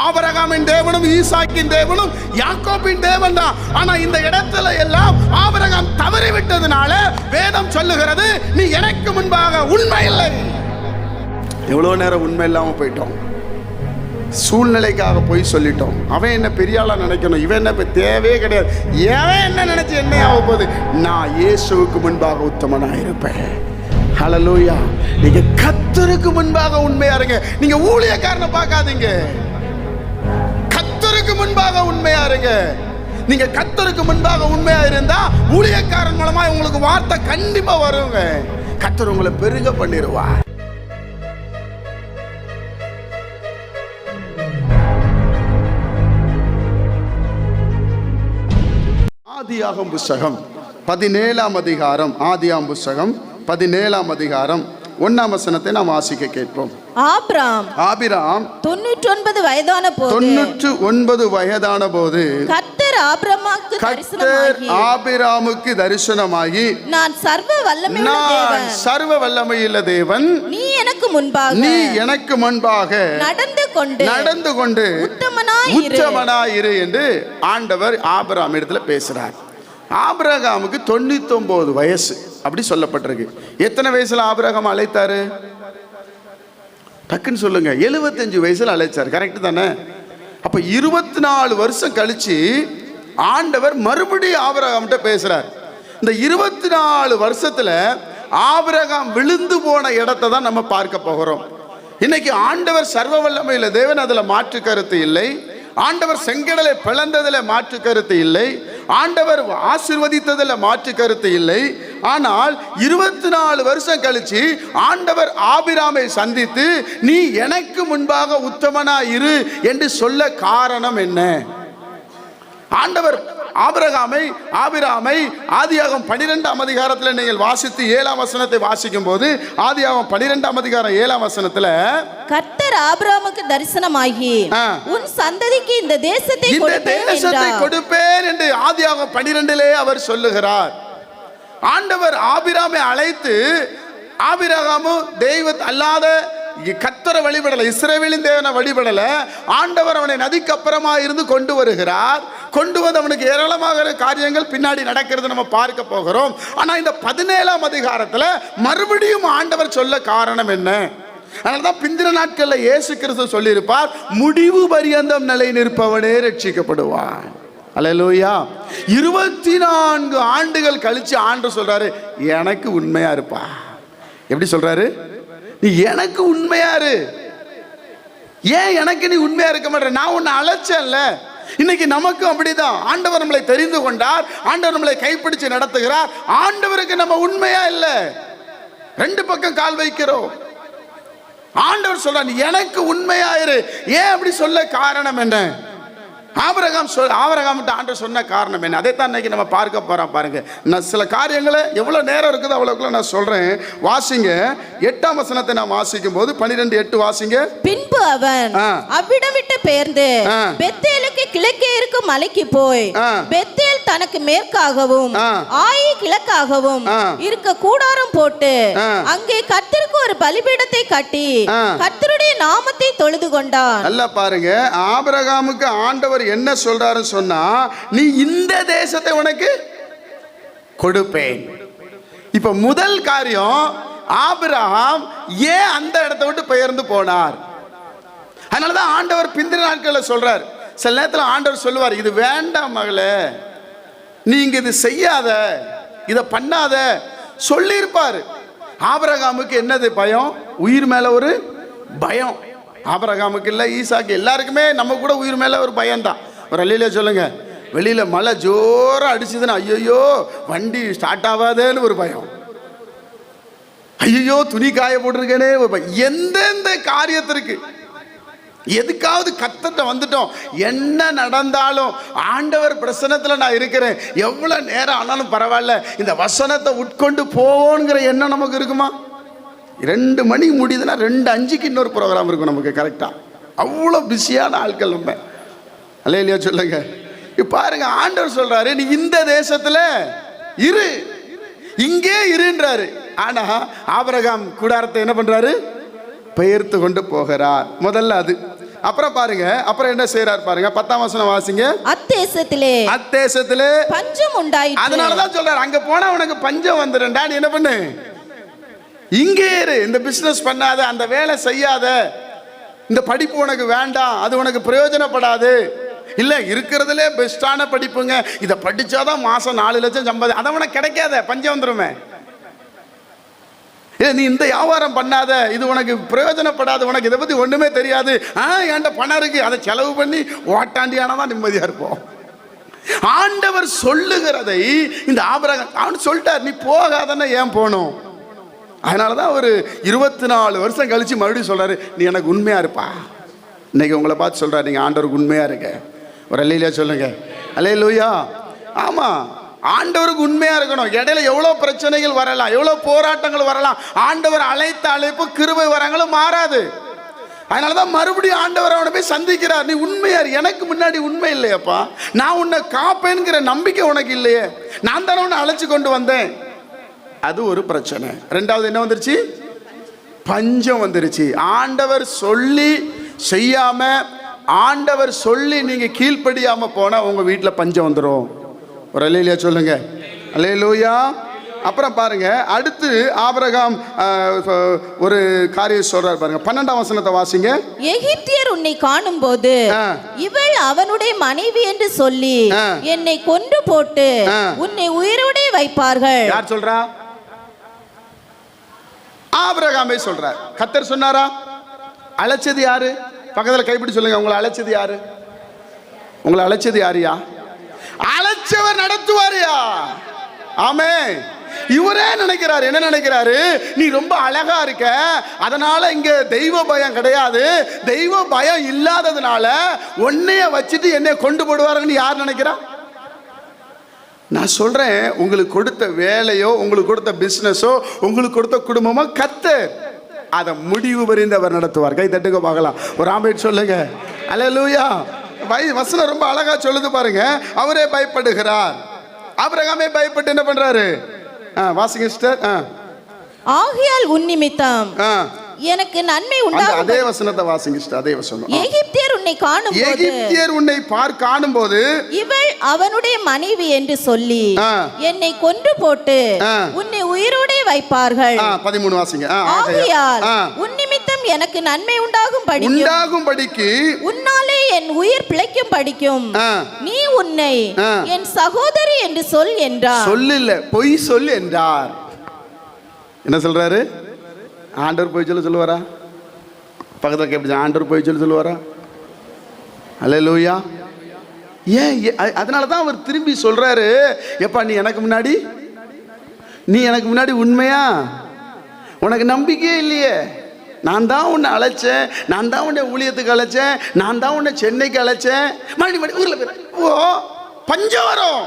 ஆபரகாமின் தேவனும் ஈசாக்கின் தேவனும் யாக்கோப்பின் தேவன் தான். ஆனா இந்த இடத்துல எல்லாம் ஆபரகாம் தவறி விட்டதுனால வேதம் சொல்லுகிறது நீ எனக்கு முன்பாக உண்மை இல்லை எவ்வளவு நேரம் உண்மை இல்லாம போயிட்டோம். சூழ்நிலைக்காக போய் சொல்லிட்டோம். அவன் என்ன பெரியாளா நினைக்கணும்? இவன் என்ன இப்ப தேவையே கிடையாது. எவன் என்ன நினைச்சு என்ன ஆக போகுது? நான் இயேசுவுக்கு முன்பாக உத்தமனா இருப்பேன் ஹலலூயா நீங்க கத்தருக்கு முன்பாக உண்மையா இருங்க. நீங்க ஊழியக்காரனை பார்க்காதீங்க. கத்தருக்கு முன்பாக உண்மையா இருங்க. நீங்க கத்தருக்கு முன்பாக உண்மையா இருந்தா ஊழியக்காரன் மூலமா உங்களுக்கு வார்த்தை கண்டிப்பா வருங்க. கத்தர் உங்களை பெருக பண்ணிடுவார் ஆதியாகம் புஸ்தகம் பதினேழாம் அதிகாரம் ஆதியாம் புஸ்தகம் பதினேழாம் அதிகாரம் ஒன்னாம் வசனத்தை நாம் வாசிக்க கேட்போம். ஆபிராம் ஆபிராம் தொண்ணூற்றி ஒன்பது வயதான போது தொண்ணூற்று ஒன்பது வயதான போது கர்த்தர் ஆபிரமாக்கு தரிசனமாகி ஆபிராமுக்கு தரிசனமாகி நான் சர்வ வல்லமையுள்ள நான் தேவன். சர்வ வல்லமையுள்ள தேவன். நீ எனக்கு முன்பாக நீ எனக்கு முன்பாக நடந்து கொண்டு நடந்து கொண்டு உத்தமனாய் இரு. உச்சமனாயிரு என்று ஆண்டவர் ஆபிராம் இடத்துல பேசுறார். ஆபிரகாமுக்கு தொண்ணூத்தொன்பது வயசு அப்படி சொல்லப்பட்டிருக்கு. எத்தனை வயசுல ஆபிரகாம் அழைத்தாரு? டக்குன்னு சொல்லுங்க. எழுபத்தஞ்சு வயசுல அழைச்சார். கரெக்டு தானே? அப்ப இருபத்தி நாலு வருஷம் கழிச்சு ஆண்டவர் மறுபடியும் ஆபிரகாம்கிட்ட பேசுறார். இந்த இருபத்தி நாலு வருஷத்துல ஆபிரகாம் விழுந்து போன இடத்த தான் நம்ம பார்க்க போகிறோம். இன்னைக்கு ஆண்டவர் சர்வ வல்லமையில தேவன் அதுல மாற்று கருத்து இல்லை. ஆண்டவர் செங்கடலை பிளந்ததில் மாற்று கருத்து இல்லை. ஆண்டவர் ஆசிர்வதித்ததில் மாற்று கருத்து இல்லை. ஆனால் இருபத்தி நாலு வருஷம் கழிச்சு ஆண்டவர் ஆபிராமை சந்தித்து நீ எனக்கு முன்பாக உத்தமனா இரு என்று சொல்ல காரணம் என்ன? ஆண்டவர் ஆபிரகாமை ஆபிராமை ஆதியாகம் பனிரெண்டாம் அதிகாரத்தில் நீங்கள் வாசித்து ஏழாம் வசனத்தை வாசிக்கும் போது ஆதியாகம் பனிரெண்டாம் அதிகாரம் ஏழாம் வசனத்துல கர்த்தர் ஆபிரமுக்கு தரிசனமாகி. உன் சந்ததிக்கு இந்த தேசத்தை இந்த தேசத்தை கொடுப்பேன் என்று ஆதியாகம் பனிரெண்டிலே அவர் சொல்லுகிறார். ஆண்டவர் ஆபிராமை அழைத்து ஆபிரகாமும் தெய்வ அல்லாத கத்தரை வழிபடல இஸ்ரேவேலின் தேவனை வழிபடல ஆண்டவர் அவனை நதிக்கு அப்புறமா இருந்து கொண்டு வருகிறார். கொண்டு வந்து அவனுக்கு ஏராளமாக காரியங்கள் பின்னாடி நடக்கிறது நம்ம பார்க்க போகிறோம். ஆனா இந்த பதினேழாம் அதிகாரத்துல மறுபடியும் ஆண்டவர் சொல்ல காரணம் என்ன? அதனால தான் பிந்தின நாட்களில் இயேசு கிறிஸ்து சொல்லியிருப்பார் முடிவு பரியந்தம் நிலை நிற்பவனே ரட்சிக்கப்படுவான். அல்லேலூயா இருபத்தி நான்கு ஆண்டுகள் கழிச்சு ஆண்டு சொல்றாரு எனக்கு உண்மையா இருப்பா. எப்படி சொல்றாரு? நீ எனக்கு உண்மையாரு ஏன் எனக்கு நீ உண்மையா இருக்க மாட்டேற? நான் உன்னை அழைச்சேன்ல. இன்னைக்கு நமக்கும் அப்படிதான். ஆண்டவர் நம்மளை தெரிந்து கொண்டார். ஆண்டவர் நம்மளை கைப்பிடிச்சு நடத்துகிறார். ஆண்டவருக்கு நம்ம உண்மையா இல்லை. ரெண்டு பக்கம் கால் வைக்கிறோம். ஆண்டவர் சொல்றார் எனக்கு உண்மையாயிரு ஏன் அப்படி சொல்ல காரணம் என்ன? ஆபரகாம் சொல் ஆபரகாம்கிட்ட ஆண்டவர் சொன்ன காரணம் என்ன அதைத்தான் இன்னைக்கு நம்ம பார்க்க போறோம் பாருங்க நான் சில காரியங்களை எவ்வளவு நேரம் இருக்குது அவ்வளவுக்குள்ள நான் சொல்றேன் வாசிங்க எட்டாம் வசனத்தை நான் வாசிக்கும் போது பன்னிரெண்டு எட்டு வாசிங்க பின்பு அவன். அவ்விடம் விட்டு பெயர்ந்து. பெத்தேலுக்கு கிழக்கே இருக்கும் மலைக்கு போய். பெத்தேல் தனக்கு மேற்காகவும். ஆயி கிழக்காகவும். இருக்க கூடாரம் போட்டு. அங்கே கர்த்தருக்கு ஒரு பலிபீடத்தை கட்டி ஆ. கர்த்தருடைய நாமத்தை தொழுது கொண்டான் நல்லா பாருங்க ஆபிரகாமுக்கு ஆண்டவர் என்ன சொல்றாருன்னு சொன்னா நீ இந்த தேசத்தை உனக்கு கொடுப்பேன் இப்ப முதல் காரியம் ஆபிரகாம் ஏன் அந்த இடத்தை விட்டு பெயர்ந்து போனார் அதனாலதான் ஆண்டவர் பிந்தின நாட்களில் சொல்றார் சில நேரத்தில் ஆண்டவர் சொல்லுவார் இது வேண்டாம் மகளே நீங்க இது செய்யாத இதை பண்ணாத சொல்லியிருப்பார். ஆபரகாமுக்கு என்னது பயம்? உயிர் மேல ஒரு பயம். ஆபரகாமுக்கு இல்லை ஈசாக்கு எல்லாருக்குமே நம்ம கூட உயிர் மேல ஒரு பயம்தான். ஒரு அள்ளியில சொல்லுங்க வெளியில மழை ஜோராக அடிச்சதுன்னா ஐயோ வண்டி ஸ்டார்ட் ஆகாதேன்னு ஒரு பயம். ஐயோ துணி காய போட்டிருக்கேனே ஒரு பயம். எந்தெந்த காரியத்திற்கு எதுக்காவது கத்தட்ட வந்துட்டோம். என்ன நடந்தாலும் ஆண்டவர் பிரசனத்தில் நான் இருக்கிறேன். எவ்வளோ நேரம் ஆனாலும் பரவாயில்ல. இந்த வசனத்தை உட்கொண்டு போவோங்கிற எண்ணம் நமக்கு இருக்குமா? ரெண்டு மணி முடியுதுன்னா ரெண்டு அஞ்சுக்கு இன்னொரு ப்ரோக்ராம் இருக்கும் நமக்கு கரெக்டாக அவ்வளோ பிஸியான ஆட்கள் நம்ம. அல்ல இல்லையா சொல்லுங்க பாருங்க ஆண்டவர் சொல்றாரு நீ இந்த தேசத்துல இரு. இங்கே இருன்றாரு. ஆனா ஆபரகாம் கூடாரத்தை என்ன பண்றாரு? பெயர்த்து கொண்டு போகிறார். முதல்ல அது. அப்புறம் பாருங்க அப்புறம் என்ன செய்யறாரு பாருங்க பத்தாம் வசனம் வாசிங்க. அத்தேசத்திலே அத்தேசத்திலே பஞ்சம் உண்டாயிற்று. அதனாலதான் சொல்றாரு அங்க போனா உனக்கு பஞ்சம் வந்துடும்டா நீ என்ன பண்ணு? இங்கே இரு இந்த பிசினஸ் பண்ணாத அந்த வேலை செய்யாத. இந்த படிப்பு உனக்கு வேண்டாம் அது உனக்கு பிரயோஜனப்படாது. இல்ல இருக்கிறதுலே பெஸ்டான படிப்புங்க. இதை படிச்சாதான் மாசம் நாலு லட்சம் சம்பாதி அதை உனக்கு கிடைக்காத பஞ்சம் வந்துருமே. ஏ நீ இந்த வியாபாரம் பண்ணாத. இது உனக்கு பிரயோஜனப்படாது. உனக்கு இதை பற்றி ஒன்றுமே தெரியாது. ஆ என்கிட்ட பணம் இருக்குது அதை செலவு பண்ணி ஓட்டாண்டியானா தான் நிம்மதியாக இருப்போம். ஆண்டவர் சொல்லுகிறதை இந்த ஆபரகம் அவன் சொல்லிட்டார் நீ போகாதன்னா ஏன் போகணும்? அதனால தான் ஒரு இருபத்தி நாலு வருஷம் கழித்து மறுபடியும் சொல்கிறாரு நீ எனக்கு உண்மையாக இருப்பா. இன்னைக்கு உங்களை பார்த்து சொல்கிறார் நீங்கள் ஆண்டவருக்கு உண்மையாக இருக்க? ஒரு அல்லையிலே சொல்லுங்கள் அல்லே லூயா ஆண்டவருக்கு உண்மையா இருக்கணும். இடையில எவ்வளவு பிரச்சனைகள் வரலாம் எவ்வளவு போராட்டங்கள் வரலாம். ஆண்டவர் அழைத்த அழைப்பு கிருபை வரங்களும் மாறாது. அதனால தான் மறுபடியும் ஆண்டவர் அவனை போய் சந்திக்கிறார். நீ உண்மையார் எனக்கு முன்னாடி உண்மை இல்லையப்பா. நான் உன்னை காப்பேன்கிற நம்பிக்கை உனக்கு இல்லையே. நான் தானே உன்னை அழைச்சி கொண்டு வந்தேன். அது ஒரு பிரச்சனை. ரெண்டாவது என்ன வந்துருச்சு? பஞ்சம் வந்துருச்சு. ஆண்டவர் சொல்லி செய்யாம ஆண்டவர் சொல்லி நீங்க கீழ்ப்படியாம போனா உங்க வீட்டில் பஞ்சம் வந்துடும் ஒரு அலையிலையா சொல்லுங்க. அலையிலூயா அப்புறம் பாருங்க அடுத்து ஆபிரகாம் ஒரு காரியம் சொல்றாரு பாருங்க. பன்னெண்டாம் வசனத்தை வாசிங்க. எகிப்தியர் உன்னை காணும்போது ஆ. இவள் அவனுடைய மனைவி என்று சொல்லி. என்னை கொன்று போட்டு. உன்னை உயிரோடே வைப்பார்கள். யார் சொல்றா? ஆபிரகாமே சொல்றார். கத்தர் சொன்னாரா? அழைச்சது யாரு? பக்கத்துல கைப்பிடி சொல்லுங்க உங்களை அழைச்சது யாரு? உங்களை அழைச்சது யாருயா? அழைச்சவர் நடத்துவாரியா ஆமே. இவரே நினைக்கிறாரு. என்ன நினைக்கிறாரு? நீ ரொம்ப அழகா இருக்க. அதனால இங்க தெய்வ பயம் கிடையாது. தெய்வ பயம் இல்லாததுனால உன்னைய வச்சுட்டு என்னை கொண்டு போடுவாருன்னு யார் நினைக்கிறா? நான் சொல்றேன் உங்களுக்கு கொடுத்த வேலையோ உங்களுக்கு கொடுத்த பிசினஸோ உங்களுக்கு கொடுத்த குடும்பமோ கத்து. அதை முடிவு வரைந்து அவர் நடத்துவார். கை தட்டுக்க பார்க்கலாம். ஒரு ஆம்பேட் சொல்லுங்க. லூயா வை வசனம் ரொம்ப அழகா சொல்லுது பாருங்க. அவரே பயப்படுகிறார். ஆபிரகாமே பயப்பட்டு என்ன பண்றாரு? வாசிங்க சிஸ்டர். ஆகையால் உன் நிமித்தம் எனக்கு நன்மை உண்டாகும் அதே வசனத்தை வாசிங்க சிஸ்டர். அதே வசனம். எகிப்தியர் உன்னை காணும்போது எகிப்தியர் உன்னை பார் காணும்போது இவள் அவனுடைய மனைவி என்று சொல்லி. என்னை கொன்று போட்டு. உன்னை உயிரோடே வைப்பார்கள். ஆ பதிமூணு வாசிங்க. ஆ ஆகையால். உன் நிமித்தம் எனக்கு நன்மை உண்டாகும் படிக்கும் உண்டாகும்படிக்கு உன்னாலே என் உயிர் பிழைக்கும் படிக்கும் நீ உன்னை. என் சகோதரி என்று சொல் என்றார். சொல்லில்ல பொய் சொல் என்றார். என்ன சொல்றாரு? ஆண்டவர் பொய் சொல்ல சொல்லுவாரா? பக்கத்தில் கேப்பிச்சு ஆண்டவர் பொய் சொல்ல சொல்லுவாரா? அல்ல லூயா ஏன் அதனால தான் அவர் திரும்பி சொல்றாரு. எப்பா நீ எனக்கு முன்னாடி? நீ எனக்கு முன்னாடி உண்மையா? உனக்கு நம்பிக்கையே இல்லையே. நான் தான் உன்னை அழைச்சேன் நான் தான் உன்னை ஊழியத்துக்கு அழைச்சேன் நான் தான் உன்னை சென்னைக்கு அழைச்சேன். மறுபடி மறுபடி ஊரில் ஓ பஞ்சம் வரும்.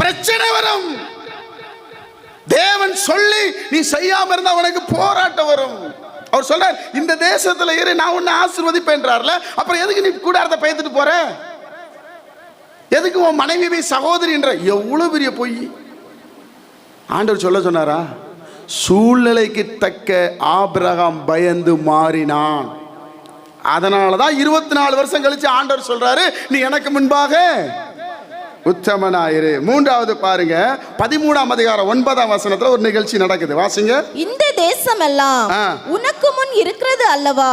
பிரச்சனை வரும். தேவன் சொல்லி நீ செய்யாம இருந்தா உனக்கு போராட்டம் வரும். அவர் சொல்றார் இந்த தேசத்துல இரு நான் உன்னை ஆசிர்வதிப்பேன்றார்ல. அப்புறம் எதுக்கு நீ கூடாரத்தை பயந்துட்டு போற? எதுக்கு உன் மனைவி சகோதரின்ற எவ்வளவு பெரிய பொய்? ஆண்டவர் சொல்ல சொன்னாரா? சூழ்நிலைக்கு தக்க ஆபிரகாம் பயந்து மாறினான். அதனால தான் இருபத்தி நாலு வருஷம் கழிச்சு ஆண்டவர் சொல்றாரு நீ எனக்கு முன்பாக உச்சமனாயிரு மூன்றாவது பாருங்க பதிமூணாம் அதிகாரம் ஒன்பதாம் வசனத்துல ஒரு நிகழ்ச்சி நடக்குது. வாசிங்க. இந்த தேசமெல்லாம். உனக்கு முன் இருக்கிறது அல்லவா.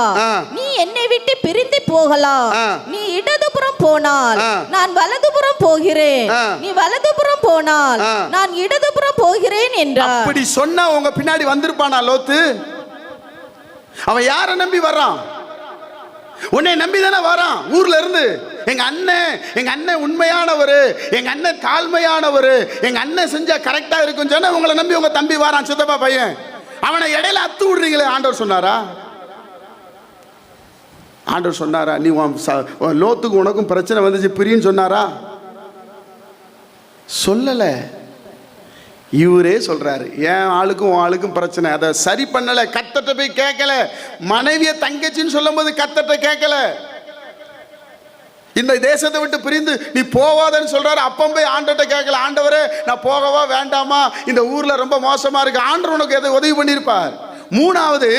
நீ என்னை விட்டு பிரிந்து போகலாம். நீ இடதுபுறம் போனால். நான் வலதுபுறம் போகிறேன். நீ வலதுபுறம் போனால். நான் இடதுபுறம் போகிறேன் என்றார் அப்படி சொன்னா உங்க பின்னாடி வந்திருப்பானா லோத்து அவன் யாரை நம்பி வர்றான் உன்னை நம்பி தானே வரான் ஊர்ல இருந்து எங்க அண்ணன் எங்க அண்ணன் உண்மையானவர் எங்க அண்ணன் தாழ்மையானவர் எங்க அண்ணன் செஞ்சா கரெக்டா இருக்கும் சொன்னா உங்களை நம்பி உங்க தம்பி வரான் சித்தப்பா பையன் அவனை இடையில அத்து விடுறீங்களே ஆண்டவர் சொன்னாரா? ஆண்டவர் சொன்னாரா? நீ உன் லோத்துக்கு உனக்கும் பிரச்சனை வந்துச்சு பிரின்னு சொன்னாரா? சொல்லலை. இவரே சொல்றாரு என் ஆளுக்கும் உன் ஆளுக்கும் பிரச்சனை. அதை சரி பண்ணல கத்தட்ட போய் கேட்கல. மனைவிய தங்கச்சின்னு சொல்லும்போது கத்தட்ட கேட்கல. இந்த தேசத்தை விட்டு பிரிந்து நீ போவாதன்னு சொல்றாரு. அப்பம் போய் ஆண்டவட்ட கேட்கல ஆண்டவரே நான் போகவா வேண்டாமா? இந்த ஊர்ல ரொம்ப மோசமா இருக்கு. ஆண்டவர் உனக்கு எதை உதவி பண்ணியிருப்பார்? மூணாவது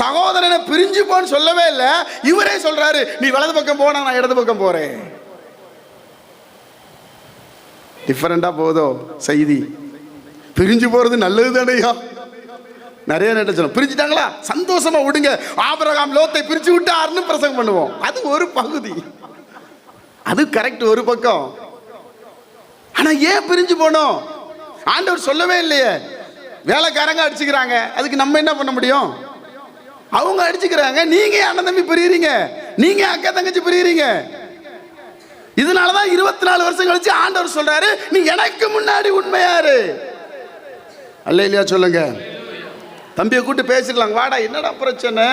சகோதரனை பிரிஞ்சு போன்னு சொல்லவே இல்லை. இவரே சொல்றாரு நீ வலது பக்கம் போனா நான் இடது பக்கம் போறேன். டிஃபரெண்டா போதோ செய்தி. பிரிஞ்சு போறது நல்லது தானேயா நிறைய நேரம் சொல்லும் பிரிஞ்சுட்டாங்களா? சந்தோஷமா விடுங்க. ஆபிரகாம் லோத்தை பிரிச்சு விட்டாருன்னு பிரசங்கம் பண்ணுவோம். அது ஒரு பகுதி. அது கரெக்ட் ஒரு பக்கம். ஆனா ஏன் பிரிஞ்சு போனோம்? ஆண்டவர் சொல்லவே இல்லையே. வேலைக்காரங்க அடிச்சுக்கிறாங்க. அதுக்கு நம்ம என்ன பண்ண முடியும்? அவங்க அடிச்சுக்கிறாங்க. நீங்க ஏன் அண்ணன் தம்பி பிரியுறீங்க? நீங்க அக்கா தங்கச்சி பிரியுறீங்க? இதனாலதான் இருபத்தி நாலு வருஷம் கழிச்சு ஆண்டவர் சொல்றாரு நீ எனக்கு முன்னாடி உண்மையாரு அல்ல இல்லையா சொல்லுங்க. தம்பியை கூட்டு பேசிக்கலாம் வாடா என்னடா பிரச்சனை?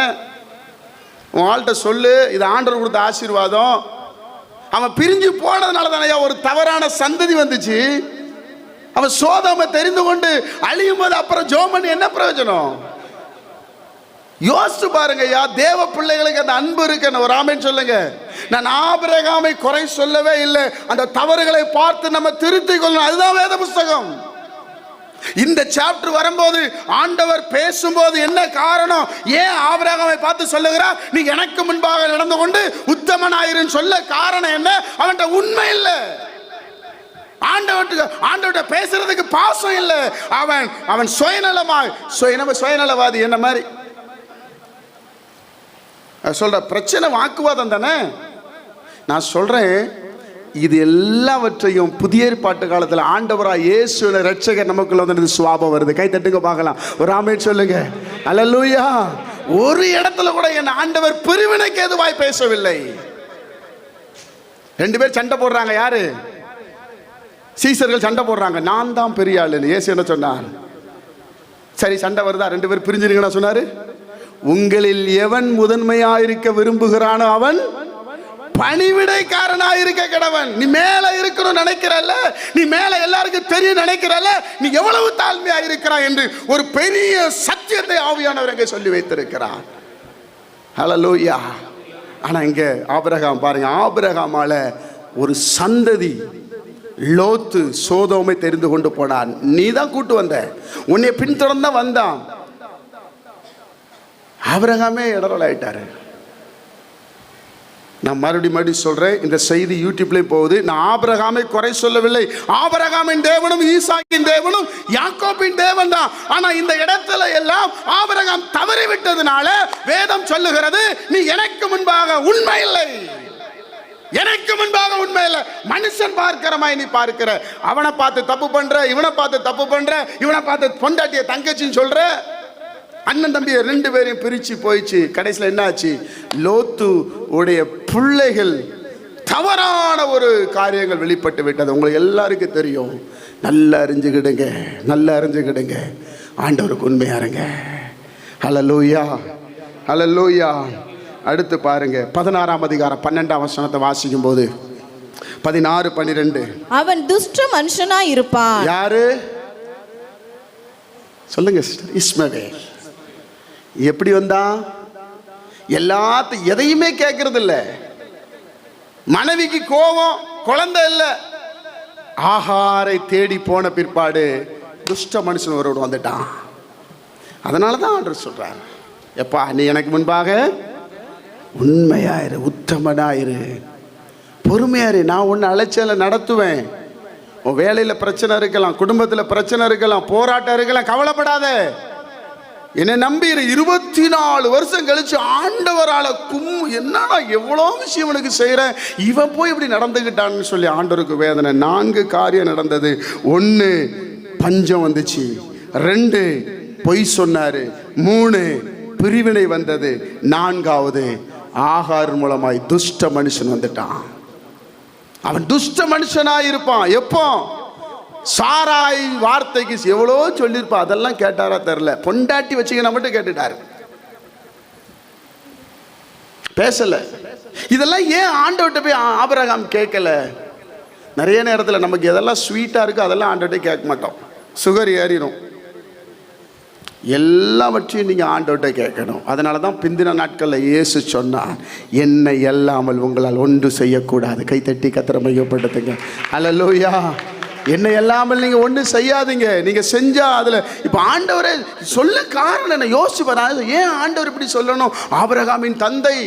உன் ஆள்கிட்ட சொல்லு. இது ஆண்டவர் கொடுத்த ஆசீர்வாதம். அவன் பிரிஞ்சு போனதுனால தானே ஒரு தவறான சந்ததி வந்துச்சு. அவன் சோதாம தெரிந்து கொண்டு அழியும் போது அப்புறம் ஜோமன் என்ன பிரயோஜனம்? யோசிச்சு பாருங்க ஐயா தேவ பிள்ளைகளுக்கு அந்த அன்பு இருக்கு ஒரு ஆமைன்னு சொல்லுங்க. நான் ஆபிரகாமை குறை சொல்லவே இல்லை. அந்த தவறுகளை பார்த்து நம்ம திருத்திக் கொள்ளணும். அதுதான் வேத புஸ்தகம். இந்த சாப்டர் வரும்போது ஆண்டவர் பேசும்போது என்ன காரணம்? ஏன் ஆபிரகாமை பார்த்து சொல்லுகிறார்? நீ எனக்கு முன்பாக நடந்து கொண்டு உத்தமனாயிருன்னு சொல்ல காரணம் என்ன? அவன்கிட்ட உண்மை இல்லை. ஆண்டவர்கிட்ட ஆண்டவர்கிட்ட பேசுறதுக்கு பாசம் இல்லை. அவன் அவன் சுயநலமா சுயநம சுயநலவாதி என்ன மாதிரி? சொல்ற பிரச்சனை வாக்குவாதம் தானே? நான் சொல்றேன் இது எல்லாவற்றையும் புதிய ஏற்பாட்டு காலத்தில் ஆண்டவரா இயேசு ரட்சகர் நமக்குள்ள வந்து சுவாபம் வருது. கை தட்டுங்க பார்க்கலாம். ஒரு ஆமே சொல்லுங்க. அலலூயா ஒரு இடத்துல கூட என் ஆண்டவர் பிரிவினைக்கு எதுவாய் பேசவில்லை. ரெண்டு பேர் சண்டை போடுறாங்க யாரு? சீசர்கள் சண்டை போடுறாங்க. நான் தான் பெரிய ஆளுன்னு ஏசு என்ன சொன்னார்? சரி சண்டை வருதா? ரெண்டு பேர் பிரிஞ்சிருங்கன்னு சொன்னாரு. உங்களில் எவன் முதன்மையாயிருக்க விரும்புகிறானோ அவன் பணிவிடைக்காரனாக இருக்க கிடவன். நீ மேல இருக்கணும் நினைக்கிறல்ல? நீ மேல எல்லாருக்கும் தெரியும் நினைக்கிறல்ல? நீ எவ்வளவு தாழ்மையா இருக்கிறாய் என்று ஒரு பெரிய சத்தியத்தை ஆவியானவர் அங்கே சொல்லி வைத்திருக்கிறார். ஹalleluya ஆனா இங்க ஆபிரகாம் பாருங்க ஆபிரகாமால ஒரு சந்ததி லோத்து சோதோமை தெரிந்து கொண்டு போனான். நீ தான் கூட்டு வந்த. உன்னை பின்தொடர்ந்து வந்தான். ஆபிரகாமே இடரல் ஆயிட்டாரு நான் மறுபடியும் மறுபடியும் சொல்கிறேன் இந்த செய்தி யூடியூப்லேயும் போகுது. நான் ஆபரகாமை குறை சொல்லவில்லை. ஆபரகாமின் தேவனும் ஈசாக்கின் தேவனும் யாக்கோப்பின் தேவன் தான். ஆனால் இந்த இடத்துல எல்லாம் ஆபரகாம் தவறி விட்டதுனால வேதம் சொல்லுகிறது நீ எனக்கு முன்பாக உண்மை இல்லை. எனக்கு முன்பாக உண்மை இல்லை. மனுஷன் பார்க்கிற மாதிரி நீ பார்க்கிற. அவனை பார்த்து தப்பு பண்ற இவனை பார்த்து தப்பு பண்ற இவனை பார்த்து பொண்டாட்டிய தங்கச்சின்னு சொல்ற. அண்ணன் தம்பியை ரெண்டு பேரையும் பிரிச்சு போயிடுச்சு கடைசியில் என்னாச்சு? லோத்து உடைய பிள்ளைகள் தவறான ஒரு காரியங்கள் வெளிப்பட்டு விட்டது. உங்களுக்கு எல்லாருக்கும் தெரியும். நல்லா அறிஞ்சுக்கிடுங்க. நல்லா அறிஞ்சுக்கிடுங்க. ஆண்டவருக்கு உண்மையா இருங்க ஹலலூயா ஹலலூயா அடுத்து பாருங்க. பதினாறாம் அதிகாரம் பன்னெண்டாம் வசனத்தை வாசிக்கும் போது பதினாறு பன்னிரெண்டு. அவன் துஷ்ட மனுஷனா இருப்பான். யாரு? சொல்லுங்க sister. இஸ்மவேல். எப்படி வந்தான்? எல்லாத்த எதையுமே கேட்கறது இல்ல மனைவிக்கு கோபம் குழந்தை இல்லை. ஆகாரை தேடி போன பிற்பாடு துஷ்ட மனுஷன் ஒருவர் வந்துட்டான். அதனால தான் ஆர்டர் சொல்கிறார் எப்பா நீ எனக்கு முன்பாக உண்மையாயிரு உத்தமனாயிரு. பொறுமையாரு நான் ஒன்று அலைச்சலை நடத்துவேன். உன் வேலையில் பிரச்சனை இருக்கலாம் குடும்பத்தில் பிரச்சனை இருக்கலாம் போராட்டம் இருக்கலாம் கவலைப்படாத. என்னை நம்பி இருபத்தி நாலு வருஷம் கழிச்சு ஆண்டவரால் கும் என்னடா எவ்வளோ விஷயம் எனக்கு செய்கிறேன் இவன் போய் இப்படி நடந்துக்கிட்டான்னு சொல்லி ஆண்டவருக்கு வேதனை. நான்கு காரியம் நடந்தது. ஒன்று பஞ்சம் வந்துச்சு. ரெண்டு பொய் சொன்னார். மூணு பிரிவினை வந்தது. நான்காவது ஆகார் மூலமாய் துஷ்ட மனுஷன் வந்துட்டான். அவன் துஷ்ட மனுஷனாக இருப்பான் எப்போ? சாராய் வார்த்தைக்கு எவ்வளோ சொல்லியிருப்பா அதெல்லாம் கேட்டாரா தெரில பொண்டாட்டி வச்சுக்கின மட்டும் கேட்டுட்டாரு. பேசலை. இதெல்லாம் ஏன் ஆண்டவர்கிட்ட போய் ஆபரகாம் கேட்கல? நிறைய நேரத்தில் நமக்கு எதெல்லாம் ஸ்வீட்டாக இருக்கோ அதெல்லாம் ஆண்டவர்கிட்ட கேட்க மாட்டோம். சுகர் ஏறிடும் எல்லாவற்றையும் நீங்கள் ஆண்டவர்கிட்ட கேட்கணும். அதனால தான் பிந்தின நாட்களில் இயேசு சொன்னால் என்னை எல்லாமல் உங்களால் ஒன்று செய்யக்கூடாது. கைத்தட்டி கத்திர மையப்படுத்துங்க. அல்லலூயா என்னை இல்லாமல் நீங்கள் ஒன்றும் செய்யாதீங்க. நீங்கள் செஞ்சால் அதில் இப்போ ஆண்டவரே சொல்ல காரணம் என்ன? யோசிச்சு பாரு ஏன் ஆண்டவர் இப்படி சொல்லணும்? ஆபரகாமின் தந்தை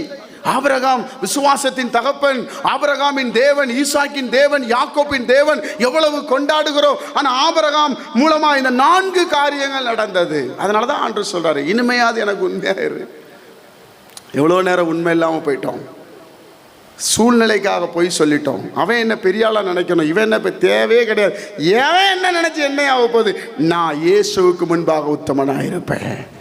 ஆபரகாம் விசுவாசத்தின் தகப்பன் ஆபரகாமின் தேவன் ஈசாக்கின் தேவன் யாக்கோப்பின் தேவன் எவ்வளவு கொண்டாடுகிறோம். ஆனால் ஆபரகாம் மூலமாக இந்த நான்கு காரியங்கள் நடந்தது. அதனால தான் ஆண்டவர் சொல்கிறாரு இனிமையாது எனக்கு உண்மையாயிரு எவ்வளோ நேரம் உண்மை இல்லாமல் போயிட்டோம். சூழ்நிலைக்காக போய் சொல்லிட்டோம். அவன் என்ன பெரிய நினைக்கணும்? இவன் என்ன இப்போ தேவையே கிடையாது. எவன் என்ன நினைச்சு என்ன ஆக போகுது? நான் இயேசுவுக்கு முன்பாக உத்தமனாக இருப்பேன்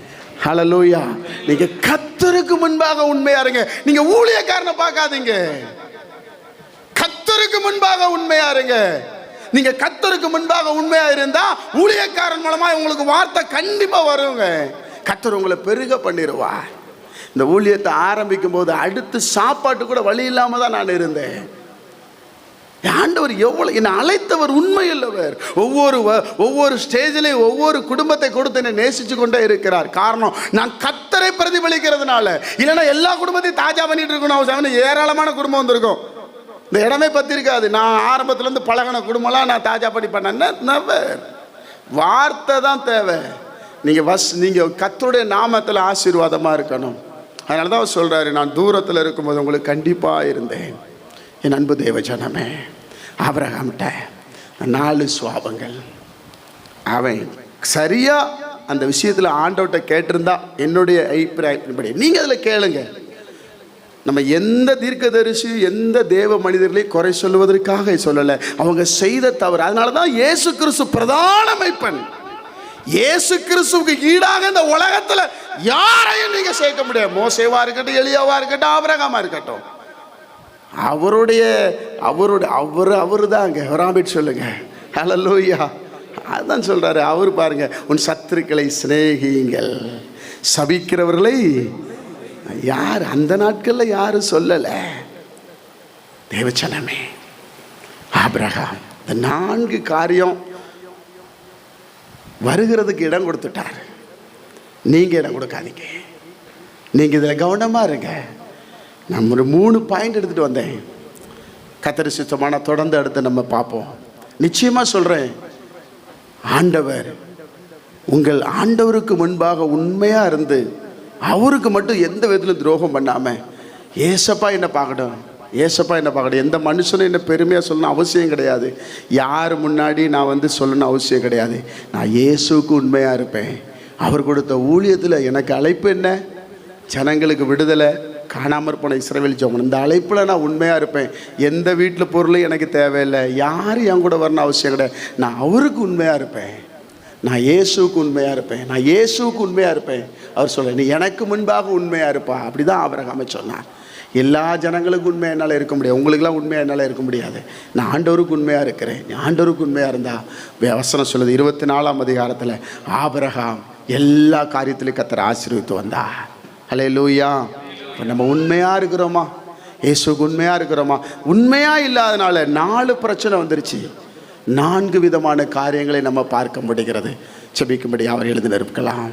ஹalleluya நீங்க கத்தருக்கு முன்பாக உண்மையா இருங்க. நீங்க ஊழியக்காரனை பார்க்காதீங்க. கத்தருக்கு முன்பாக உண்மையா இருங்க. நீங்க கத்தருக்கு முன்பாக உண்மையா இருந்தா ஊழியக்காரன் மூலமா உங்களுக்கு வார்த்தை கண்டிப்பா வருங்க. கத்தர் உங்களை பெருக பண்ணிடுவார் இந்த ஊழியத்தை ஆரம்பிக்கும் போது அடுத்து சாப்பாட்டு கூட வழி இல்லாம தான் நான் இருந்தேன். ஆண்டவர் எவ்வளவு என்னை அழைத்தவர் உண்மை இல்லவர் ஒவ்வொரு வ- ஒவ்வொரு ஸ்டேஜிலையும் ஒவ்வொரு குடும்பத்தை கொடுத்து என்னை நேசிச்சு கொண்டே இருக்கிறார். காரணம் நான் கத்தரை பிரதிபலிக்கிறதுனால. இல்லைன்னா எல்லா குடும்பத்தையும் தாஜா பண்ணிட்டு இருக்கணும் அவசியம் ஏராளமான குடும்பம் வந்திருக்கும். இந்த இடமே பத்திருக்காது. நான் ஆரம்பத்துலேருந்து பழகின குடும்பம்லாம் நான் தாஜா பண்ணி பண்ணேன். வார்த்தை தான் தேவை. நீங்கள் வஸ் நீங்கள் கத்தருடைய நாமத்தில் ஆசீர்வாதமாக இருக்கணும். அதனால தான் அவர் சொல்கிறாரு நான் தூரத்தில் இருக்கும்போது உங்களுக்கு கண்டிப்பாக இருந்தேன். என் அன்பு தேவ ஜனமே நாலு சுவாபங்கள். அவன் சரியாக அந்த விஷயத்தில் ஆண்டவர்கிட்ட கேட்டிருந்தா என்னுடைய அபிப்பிராயப்படி நீங்கள் அதில் கேளுங்க. நம்ம எந்த தீர்க்கதரிசி எந்த தேவ மனிதர்களையும் குறை சொல்லுவதற்காக சொல்லலை. அவங்க செய்த தவறு. அதனால தான் இயேசு கிறிஸ்து பிரதான அமைப்பன். இயேசு கிறிஸ்துவுக்கு ஈடாக இந்த உலகத்தில் யாரையும் நீங்க சேர்க்க முடியாது. மோசேவா இருக்கட்டும் எளியாவா இருக்கட்டும் ஆபரகமா இருக்கட்டும். அவருடைய அவருடைய அவர் அவர் தாங்க வராமிட்டு சொல்லுங்க. ஹalleluya அதான் சொல்றாரு. அவர் பாருங்க உன் சத்துருக்களை சிநேகியுங்கள். சபிக்கிறவர்களை யார் அந்த நாட்களில் யாரும் சொல்லலை. தேவச்சனமே ஆபிரகாம் இந்த நான்கு காரியம் வருகிறதுக்கு இடம் கொடுத்துட்டார். நீங்கள் இடம் கொடுக்காதீங்க. நீங்கள் இதில் கவனமாக இருங்க. நான் ஒரு மூணு பாயிண்ட் எடுத்துகிட்டு வந்தேன். கத்திரி சுத்தமான தொடர்ந்து அடுத்து நம்ம பார்ப்போம். நிச்சயமாக சொல்கிறேன் ஆண்டவர் உங்கள் ஆண்டவருக்கு முன்பாக உண்மையாக இருந்து அவருக்கு மட்டும் எந்த விதத்திலும் துரோகம் பண்ணாமல் ஏசப்பா என்ன பார்க்கணும் ஏசப்பா என்ன பார்க்கணும் எந்த மனுஷனும் என்ன பெருமையாக சொல்லணும் அவசியம் கிடையாது. யார் முன்னாடி நான் வந்து சொல்லணும் அவசியம் கிடையாது. நான் இயேசுக்கு உண்மையாக இருப்பேன். அவர் கொடுத்த ஊழியத்தில் எனக்கு அழைப்பு என்ன? ஜனங்களுக்கு விடுதலை காணாமற் போன இஸ்ரவேல் ஜோமன். இந்த அழைப்பில் நான் உண்மையாக இருப்பேன். எந்த வீட்டில் பொருளும் எனக்கு தேவையில்லை. யாரும் என் கூட வரணும் அவசியம் கிடையாது. நான் அவருக்கு உண்மையாக இருப்பேன். நான் இயேசுக்கு உண்மையாக இருப்பேன். நான் இயேசுக்கு உண்மையாக இருப்பேன். அவர் சொல்ல நீ எனக்கு முன்பாக உண்மையாக இருப்பா. அப்படி தான் ஆபிரகாமை சொன்னார். எல்லா ஜனங்களுக்கும் உண்மையாக என்னால் இருக்க முடியாது. உங்களுக்கெல்லாம் உண்மையாக என்னால் இருக்க முடியாது. நான் ஆண்டவருக்கு உண்மையாக இருக்கிறேன். ஆண்டவருக்கு உண்மையாக இருந்தால் வசனம் சொல்லுது இருபத்தி நாலாம் அதிகாரத்தில் ஆபரகாம் எல்லா காரியத்திலையும் கத்தரை ஆசீர்வித்து வந்தா ஹலே லூயா இப்போ நம்ம உண்மையாக இருக்கிறோமா? இயேசுக்கு உண்மையாக இருக்கிறோமா? உண்மையாக இல்லாதனால நாலு பிரச்சனை வந்துருச்சு. நான்கு விதமான காரியங்களை நம்ம பார்க்க முடிகிறது. செபிக்கும்படி அவர் எழுதி நிற்கலாம்